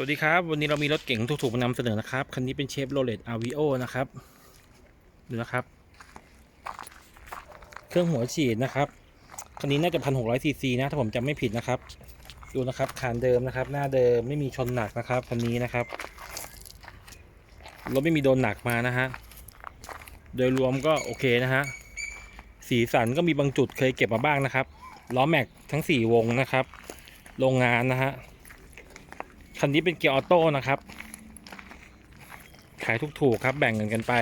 วัสดีครับ วันนี้เรามีรถเก๋งถูกๆมานำเสนอนะครับ คันนี้เป็นเชฟโรเลตอาวิโอนะครับ ดูนะครับ เครื่องหัวฉีดนะครับ คันนี้น่าจะพันหกร้อยซีซีนะ ถ้าผมจำไม่ผิดนะครับ ดูนะครับคานเดิมนะครับ หน้าเดิมไม่มีชนหนักนะครับ คันนี้นะครับ รถไม่มีโดนหนักมานะฮะ โดยรวมก็โอเคนะฮะ สีสันก็มีบางจุดเคยเก็บมาบ้างนะครับ ล้อแม็กทั้ง4วงนะครับ โรงงานนะฮะ คันนี้เป็นเกียร์ออโต้นะครับ ขายถูกๆครับแบ่งเงินกันไป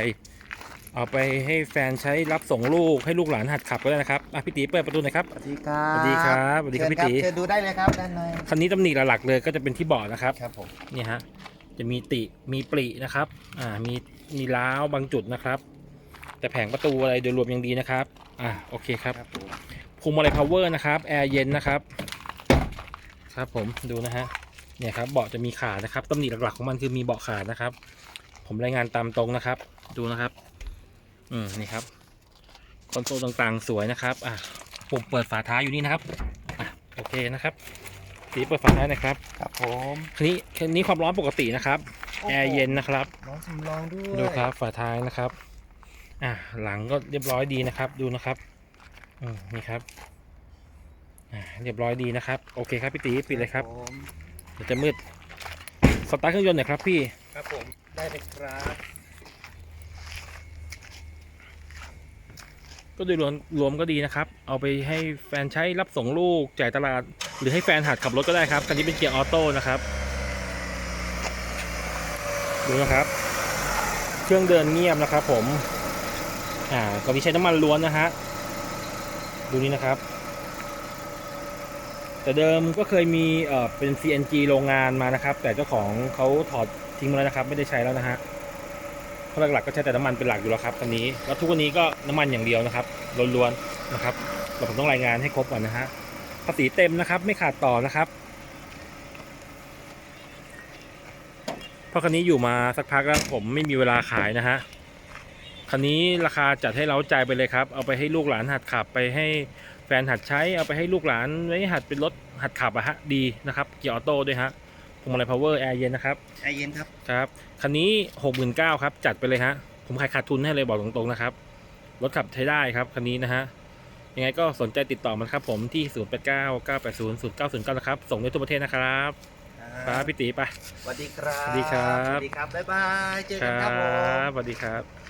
เอาไปให้แฟนใช้รับส่งลูกให้ลูกหลานหัดขับก็ได้นะครับอะพี่ตีเปิดประตูหน่อยครับ สวัสดีครับสวัสดีครับสวัสดีครับพี่ตีเชิญดูได้เลยครับด้านในคันนี้ตำหนิหลักๆเลยก็จะเป็นที่เบาะนะครับครับผมเนี่ยฮะจะมีติมีปรินะครับอ่ามีมีล้าวบางจุดนะครับ แต่แผงประตูอะไรโดยรวมยังดีนะครับอ่าโอเคครับครับผมพวงมาลัยพาวเวอร์นะครับแอร์เย็นนะครับ ครับผมดูนะฮะ เนี่ยครับเบาะจะมีขาดนะครับตำหนิหลักๆของมันคือมีเบาะขาดนะครับ ผมรายงานตามตรงนะครับ ดูนะครับ อืมนี่ครับคอนโซลต่างๆ สวยนะครับอะปุ่มเปิดฝาท้ายอยู่นี่นะครับอะโอเคนะครับสีเปิดฝาท้ายนะครับครับผมคันนี้คันนี้ความร้อนปกตินะครับแอร์เย็นนะครับน้องสำรองด้วยดูครับฝาท้ายนะครับ อะหลังก็เรียบร้อยดีนะครับ ดูนะครับอืมนี่ครับ อ่าเรียบร้อยดีนะครับ โอเคครับพี่ตีปิดเลยครับผม เดี๋ยวจะมืด สตาร์ทเครื่องยนต์หน่อยครับพี่ ครับผม ได้เลยครับ ก็โดยรวมรวมก็ดีนะครับ เอาไปให้แฟนใช้รับส่งลูก จ่ายตลาด หรือให้แฟนหัดขับรถก็ได้ครับ คันนี้เป็นเกียร์ออโต้นะครับ ดูนะครับ เครื่องเดินเงียบนะครับผม อ่าตอนนี้ใช้น้ำมันล้วนนะฮะ ดูนี่นะครับ แต่เดิมก็เคยมีเอ่อเป็น CNG โรงงานมานะครับ แต่เจ้าของเขาถอดทิ้งมาแล้วนะครับ ไม่ได้ใช้แล้วนะฮะเพราะหลักๆก็ใช้แต่น้ำมันเป็นหลักอยู่แล้วครับคันนี้แล้วทุกวันนี้ก็น้ำมันอย่างเดียวนะครับล้วนๆนะครับเราผมต้องรายงานให้ครบก่อนนะฮะภาษีเต็มนะครับ ไม่ขาดต่อนะครับเพราะคันนี้อยู่มาสักพักแล้วผมไม่มีเวลาขายนะฮะคันนี้ราคาจัดให้เราใจไปเลยครับ เอาไปให้ลูกหลานหัดขับไปให้ แฟนหัดใช้เอาไปให้ลูกหลานไว้หัดเป็นรถหัดขับอะฮะดีนะครับเกียร์ออโต้ด้วยฮะพวงมาลัยพาวเวอร์แอร์เย็นนะครับแอร์เย็นครับครับคันนี้หกหมื่นเก้าครับจัดไปเลยฮะผมขายขาดทุนให้เลยบอกตรงๆนะครับรถขับใช้ได้ครับคันนี้นะฮะยังไงก็สนใจติดต่อมันครับผมที่ 0 8 9 9 8 0 0 9 0 9นะครับส่งได้ทั่วประเทศนะครับไปพี่ตีไปสวัสดีครับสวัสดีครับ สวัสดีครับ บ๊ายบาย เจอคกันรัครับผมบสวัสดีครับ